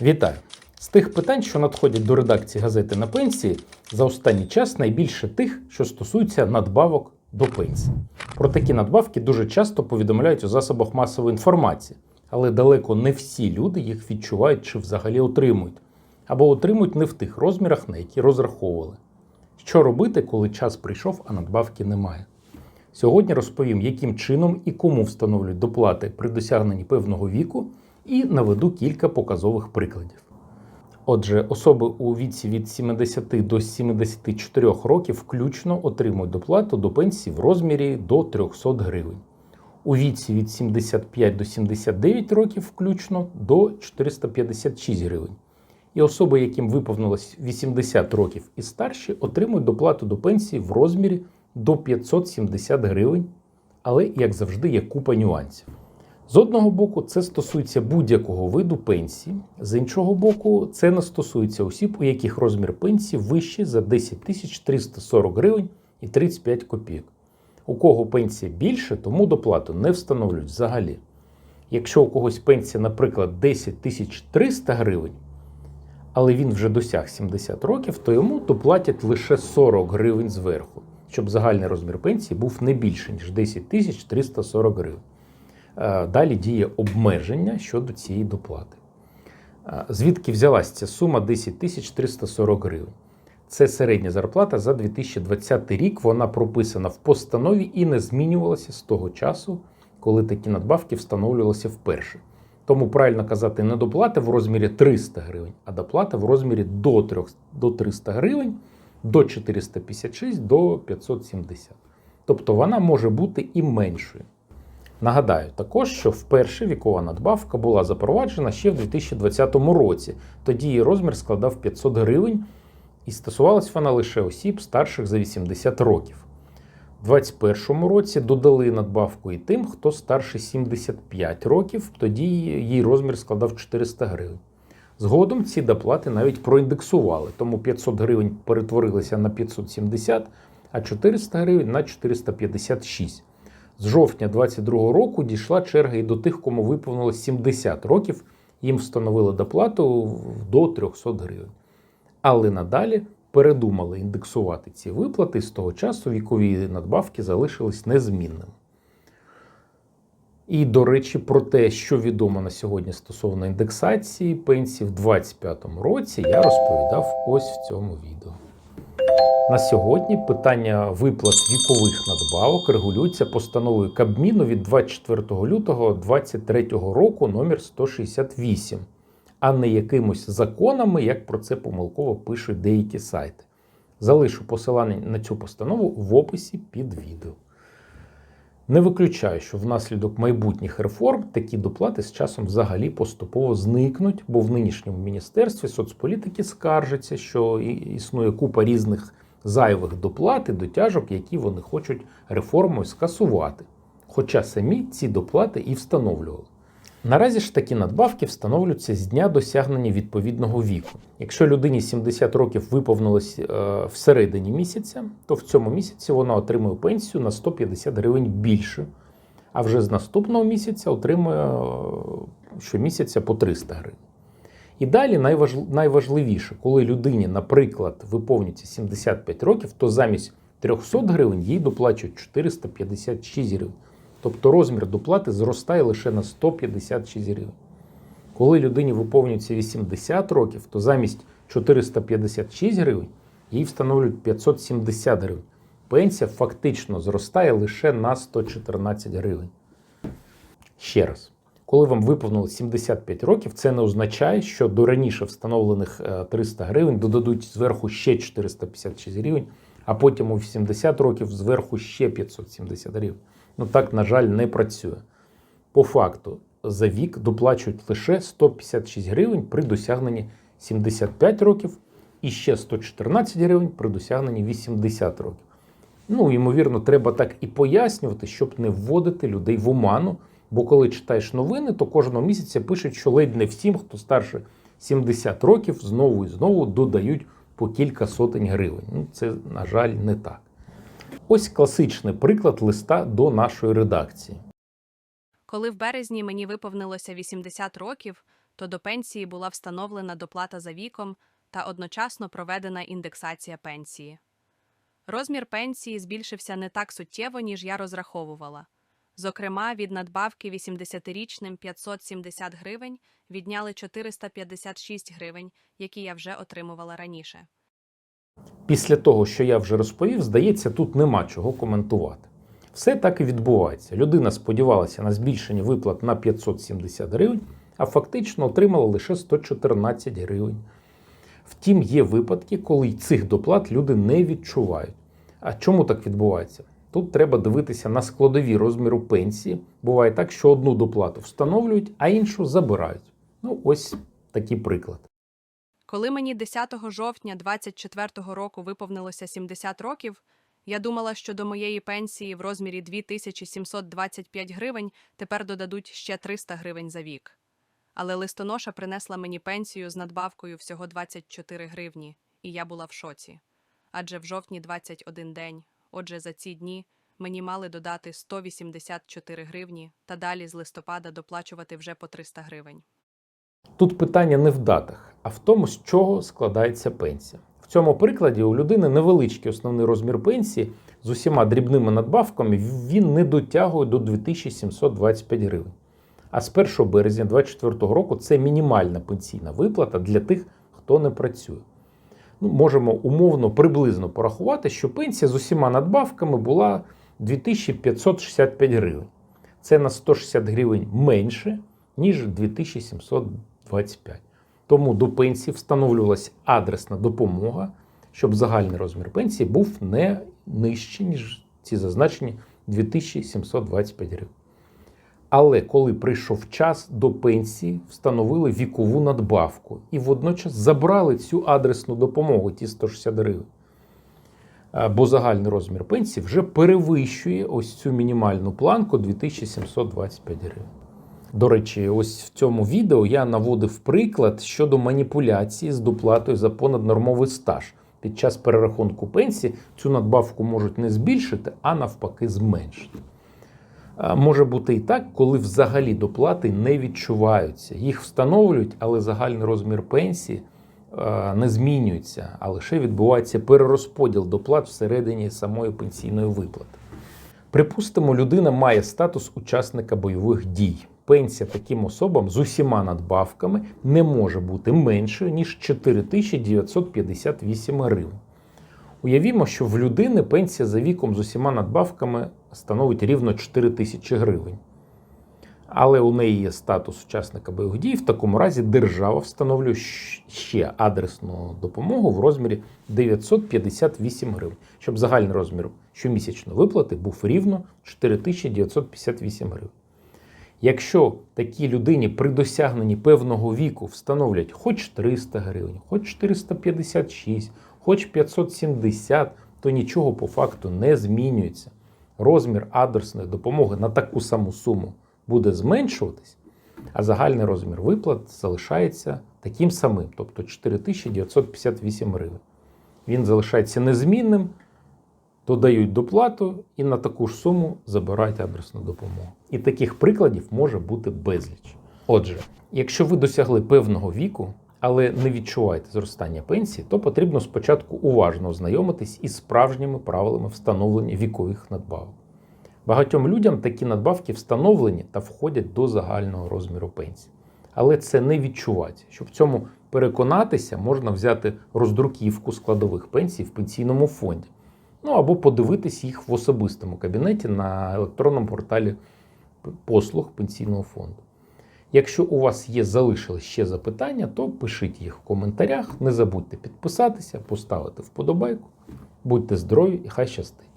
Вітаю! З тих питань, що надходять до редакції газети на пенсії, за останній час найбільше тих, що стосуються надбавок до пенсії. Про такі надбавки дуже часто повідомляють у засобах масової інформації, але далеко не всі люди їх відчувають чи взагалі отримують, або отримують не в тих розмірах, на які розраховували. Що робити, коли час прийшов, а надбавки немає? Сьогодні розповім, яким чином і кому встановлюють доплати при досягненні певного віку, і наведу кілька показових прикладів. Отже, особи у віці від 70 до 74 років включно отримують доплату до пенсії в розмірі до 300 гривень. У віці від 75 до 79 років включно до 456 гривень. І особи, яким виповнилось 80 років і старші, отримують доплату до пенсії в розмірі до 570 гривень. Але, як завжди, є купа нюансів. З одного боку, це стосується будь-якого виду пенсії, з іншого боку, це не стосується осіб, у яких розмір пенсії вищий за 10 тисяч 340 гривень і 35 копійок. У кого пенсія більше, тому доплату не встановлюють взагалі. Якщо у когось пенсія, наприклад, 10 тисяч 300 гривень, але він вже досяг 70 років, то йому доплатять лише 40 гривень зверху, щоб загальний розмір пенсії був не більше, ніж 10 тисяч 340 гривень. Е, Далі діє обмеження щодо цієї доплати. Е, Звідки взялась ця сума 10 тисяч 340 гривень? Це середня зарплата за 2020 рік. Вона прописана в постанові і не змінювалася з того часу, коли такі надбавки встановлювалися вперше. Тому правильно казати не доплата в розмірі 300 гривень, а доплата в розмірі до 3 до 300 гривень, до 456, до 570. Тобто вона може бути і меншою. Нагадаю також, що вперше вікова надбавка була запроваджена ще в 2020 році. Тоді її розмір складав 500 гривень, і стосувалась вона лише осіб старших за 80 років. У 2021 році додали надбавку і тим, хто старше 75 років, тоді її розмір складав 400 гривень. Згодом ці доплати навіть проіндексували, тому 500 гривень перетворилися на 570, а 400 гривень на 456. З жовтня 2022 року дійшла черга і до тих, кому виповнилось 70 років, їм встановили доплату до 300 гривень. Але надалі передумали індексувати ці виплати, з того часу вікові надбавки залишились незмінними. І, до речі, про те, що відомо на сьогодні стосовно індексації пенсій в 2025 році, я розповідав ось в цьому відео. На сьогодні питання виплат вікових надбавок регулюється постановою Кабміну від 24 лютого 2023 року номер 168, а не якимось законами, як про це помилково пишуть деякі сайти. Залишу посилання на цю постанову в описі під відео. Не виключаю, що внаслідок майбутніх реформ такі доплати з часом взагалі поступово зникнуть, бо в нинішньому міністерстві соцполітики скаржаться, що існує купа різних зайвих доплат і дотяжок, які вони хочуть реформою скасувати. Хоча самі ці доплати і встановлювали. Наразі ж такі надбавки встановлюються з дня досягнення відповідного віку. Якщо людині 70 років виповнилось е, всередині місяця, то в цьому місяці вона отримує пенсію на 150 гривень більше, а вже з наступного місяця отримує е, щомісяця по 300 гривень. І далі найваж- найважливіше, коли людині, наприклад, виповнюється 75 років, то замість 300 гривень їй доплачують 456 гривень. Тобто розмір доплати зростає лише на 156 гривень. Коли людині виповнюється 80 років, то замість 456 гривень їй встановлюють 570 гривень. Пенсія фактично зростає лише на 114 гривень. Ще раз, коли вам виповнилось 75 років, це не означає, що до раніше встановлених е, 300 гривень додадуть зверху ще 456 гривень, а потім у 80 років зверху ще 570 гривень. Ну так, на жаль, не працює. По факту, за вік доплачують лише 156 гривень при досягненні 75 років і ще 114 гривень при досягненні 80 років. Ну, ймовірно, треба так і пояснювати, щоб не вводити людей в оману. Бо коли читаєш новини, то кожного місяця пишуть, що ледь не всім, хто старше 70 років, знову і знову додають по кілька сотень гривень. Ну, це, на жаль, не так. Ось класичний приклад листа до нашої редакції. Коли в березні мені виповнилося 80 років, то до пенсії була встановлена доплата за віком та одночасно проведена індексація пенсії. Розмір пенсії збільшився не так суттєво, ніж я розраховувала. Зокрема, від надбавки 80-річним 570 гривень відняли 456 гривень, які я вже отримувала раніше. Після того, що я вже розповів, здається, тут нема чого коментувати. Все так і відбувається. Людина сподівалася на збільшення виплат на 570 гривень, а фактично отримала лише 114 гривень. Втім, є випадки, коли й цих доплат люди не відчувають. А чому так відбувається? Тут треба дивитися на складові розміру пенсії. Буває так, що одну доплату встановлюють, а іншу забирають. Ну, ось такий приклад. Коли мені 10 жовтня 24 року виповнилося 70 років, я думала, що до моєї пенсії в розмірі 2725 гривень тепер додадуть ще 300 гривень за вік. Але листоноша принесла мені пенсію з надбавкою всього 24 гривні, і я була в шоці. Адже в жовтні 21 день, отже, за ці дні мені мали додати 184 гривні та далі з листопада доплачувати вже по 300 гривень. Тут питання не в датах, а в тому, з чого складається пенсія. В цьому прикладі у людини невеличкий основний розмір пенсії з усіма дрібними надбавками він не дотягує до 2725 гривень. А з 1 березня 2024 року це мінімальна пенсійна виплата для тих, хто не працює. Ну, можемо умовно приблизно порахувати, що пенсія з усіма надбавками була 2565 гривень. Це на 160 гривень менше, ніж 2725. Тому до пенсії встановлювалася адресна допомога, щоб загальний розмір пенсії був не нижчий, ніж ці зазначені 2725 гривень. Але коли прийшов час до пенсії, встановили вікову надбавку і водночас забрали цю адресну допомогу, ті 160 гривень. Бо загальний розмір пенсії вже перевищує ось цю мінімальну планку 2725 гривень. До речі, ось в цьому відео я наводив приклад щодо маніпуляції з доплатою за понаднормовий стаж. Під час перерахунку пенсії цю надбавку можуть не збільшити, а навпаки зменшити. Може бути і так, коли взагалі доплати не відчуваються. Їх встановлюють, але загальний розмір пенсії не змінюється, а лише відбувається перерозподіл доплат всередині самої пенсійної виплати. Припустимо, людина має статус учасника бойових дій. Пенсія таким особам з усіма надбавками не може бути меншою, ніж 4958 гривень. Уявімо, що в людини пенсія за віком з усіма надбавками становить рівно 4 тисячі гривень. Але у неї є статус учасника бойових дій. В такому разі держава встановлює ще адресну допомогу в розмірі 958 гривень, щоб загальний розмір щомісячної виплати був рівно 4958 гривень. Якщо такій людині при досягненні певного віку встановлять хоч 300 гривень, хоч 456, хоч 570, то нічого по факту не змінюється. Розмір адресної допомоги на таку саму суму буде зменшуватись, а загальний розмір виплат залишається таким самим, тобто 4958 гривень. Він залишається незмінним, додають доплату і на таку ж суму забирають адресну допомогу. І таких прикладів може бути безліч. Отже, якщо ви досягли певного віку, але не відчуваєте зростання пенсії, то потрібно спочатку уважно ознайомитись із справжніми правилами встановлення вікових надбавок. Багатьом людям такі надбавки встановлені та входять до загального розміру пенсії. Але це не відчувається. Щоб в цьому переконатися, можна взяти роздруківку складових пенсій в пенсійному фонді. Ну або подивитись їх в особистому кабінеті на електронному порталі послуг пенсійного фонду. Якщо у вас є залишились ще запитання, то пишіть їх в коментарях. Не забудьте підписатися, поставити вподобайку. Будьте здорові і хай щастить!